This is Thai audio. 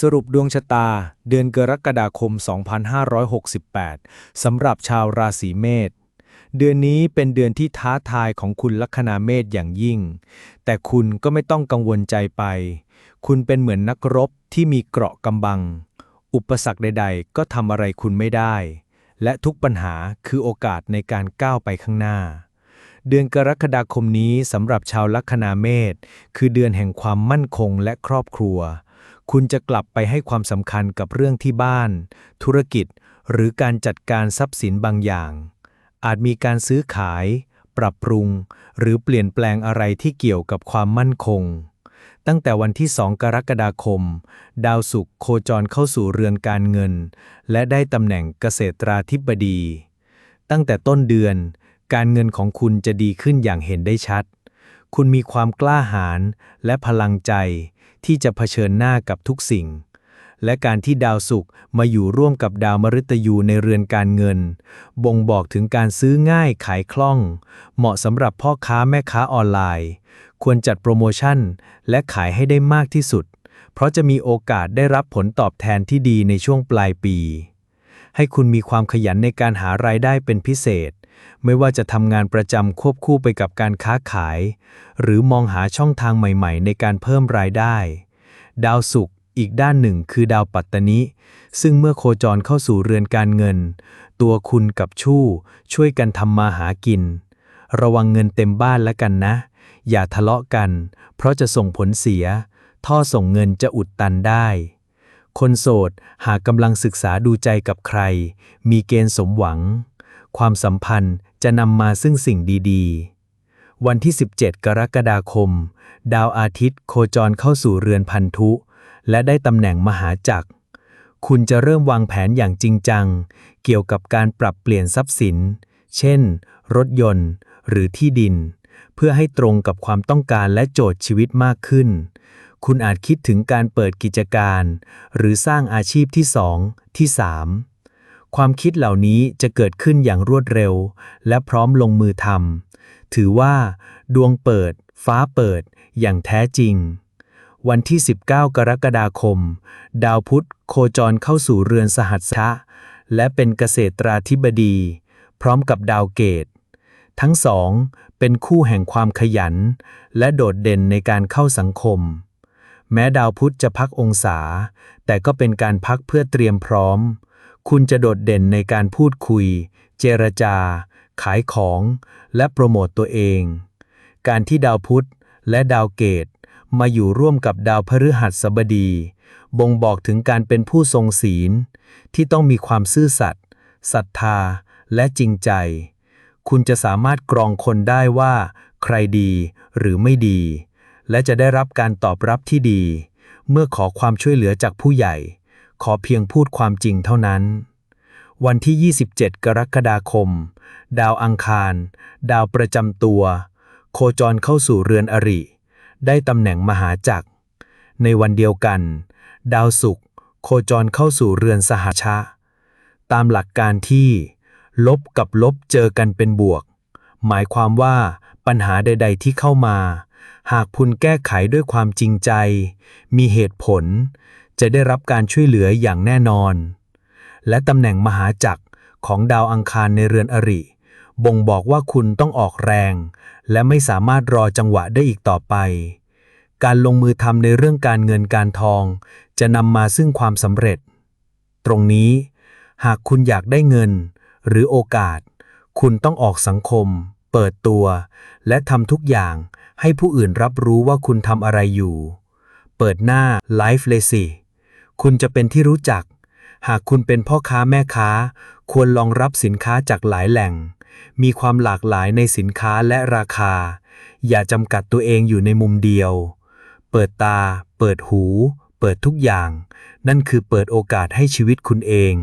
สรุปดวงชะตา เดือนกรกฎาคม 2568 สำหรับชาวราศีเมษ เดือนนี้เป็นเดือนที่ท้าทายของคุณลัคนาเมษอย่างยิ่ง แต่คุณก็ไม่ต้องกังวลใจไป คุณเป็นเหมือนนักรบที่มีเกราะกำบัง อุปสรรคใด ๆ ก็ทำอะไรคุณไม่ได้ และทุกปัญหาคือโอกาสในการก้าวไปข้างหน้าเดือนกรกฎาคมนี้สำหรับชาวลัคนาเมษคือเดือนแห่งความมั่นคงและครอบครัว คุณจะกลับไปให้ความสำคัญกับเรื่องที่บ้าน ธุรกิจ หรือการจัดการทรัพย์สินบางอย่าง อาจมีการซื้อขาย ปรับปรุง หรือเปลี่ยนแปลงอะไรที่เกี่ยวกับความมั่นคง ตั้งแต่วันที่ 2 กรกฎาคม ดาวศุกร์โคจรเข้าสู่เรือนการเงิน และได้ตำแหน่งเกษตราธิบดี ตั้งแต่ต้นเดือน การเงินของคุณจะดีขึ้นอย่างเห็นได้ชัด คุณมีความกล้าหาญและพลังใจที่จะเผชิญหน้ากับทุกสิ่ง และการที่ดาวศุกร์มาอยู่ร่วมกับดาวมฤตยูในเรือนการเงิน บ่งบอกถึงการซื้อง่ายขายคล่อง เหมาะสำหรับพ่อค้าแม่ค้าออนไลน์ ควรจัดโปรโมชั่น และขายให้ได้มากที่สุด เพราะจะมีโอกาสได้รับผลตอบแทนที่ดีในช่วงปลายปี ให้คุณมีความขยันในการหารายได้เป็นพิเศษ ไม่ว่าจะทำงานประจำควบคู่ไปกับการค้าขาย หรือมองหาช่องทางใหม่ๆ ในการเพิ่มรายได้ ดาวศุกร์อีกด้านหนึ่งคือดาวปัตตนิ ซึ่งเมื่อโคจรเข้าสู่เรือนการเงิน ตัวคุณกับชู่ ช่วยกันทำมาหากิน ระวังเงินเต็มบ้านแล้วกันนะ อย่าทะเลาะกัน เพราะจะส่งผลเสีย ท่อส่งเงินจะอุดตันได้ คนโสดหากกำลังศึกษาดูใจกับใคร มีเกณฑ์สมหวัง ความสัมพันธ์จะนำมาซึ่งสิ่งดีๆ วันที่ 17 กรกฎาคม ดาวอาทิตย์โคจรเข้าสู่เรือนพันธุ และได้ตำแหน่งมหาจักร คุณจะเริ่มวางแผนอย่างจริงจัง เกี่ยวกับการปรับเปลี่ยนทรัพย์สิน เช่น รถยนต์ หรือที่ดิน เพื่อให้ตรงกับความต้องการและโจทย์ชีวิตมากขึ้น คุณอาจคิดถึงการเปิดกิจการ หรือสร้างอาชีพที่สองที่สาม ความคิดเหล่านี้จะเกิดขึ้นอย่างรวดเร็ว และพร้อมลงมือทำถือว่า ดวงเปิด ฟ้าเปิด อย่างแท้จริง วันที่ 19 กรกฎาคม ดาวพุธโคจรเข้าสู่เรือนสหัสชะและเป็นเกษตราธิบดี พร้อมกับดาวเกต ทั้งสองเป็นคู่แห่งความขยัน และโดดเด่นในการเข้าสังคม แม้ดาวพุธจะพักองศา แต่ก็เป็นการพักเพื่อเตรียมพร้อม คุณจะโดดเด่นในการพูดคุย เจรจา ขายของ และโปรโมตตัวเอง การที่ดาวพุธและดาวเกต มาอยู่ร่วมกับดาวพฤหัสบดี บ่งบอกถึงการเป็นผู้ทรงศีล ที่ต้องมีความซื่อสัตย์ศรัทธา และจริงใจ คุณจะสามารถกรองคนได้ว่า ใครดีหรือไม่ดี และจะได้รับการตอบรับที่ดี เมื่อขอความช่วยเหลือจากผู้ใหญ่ ขอเพียงพูดความจริงเท่านั้น วันที่ 27 กรกฎาคม ดาวอังคาร ดาวประจำตัว โคจรเข้าสู่เรือนอริ ได้ตำแหน่งมหาจักร ในวันเดียวกัน ดาวศุกร์โคจรเข้าสู่เรือนสหชะ ตามหลักการที่ ลบกับลบเจอกันเป็นบวก หมายความว่าปัญหาใด ๆ ที่เข้ามา หากคุณแก้ไขด้วยความจริงใจ มีเหตุผล จะได้รับการช่วยเหลืออย่างแน่นอน และตำแหน่งมหาจักรของดาวอังคารในเรือนอริ บ่งบอกว่าคุณต้องออกแรง และไม่สามารถรอจังหวะได้อีกต่อไป การลงมือทำในเรื่องการเงินการทอง จะนำมาซึ่งความสำเร็จ ตรงนี้ หากคุณอยากได้เงิน หรือโอกาส คุณต้องออกสังคม เปิดตัว และทำทุกอย่างให้ผู้อื่นรับรู้ว่าคุณทำอะไรอยู่ เปิดหน้าไลฟ์เลยสิ คุณจะเป็นที่รู้จัก หากคุณเป็นพ่อค้าแม่ค้า ควรลองรับสินค้าจากหลายแหล่ง มีความหลากหลายในสินค้าและราคา อย่าจำกัดตัวเองอยู่ในมุมเดียว เปิดตา เปิดหู เปิดทุกอย่าง นั่นคือเปิดโอกาสให้ชีวิตคุณเอง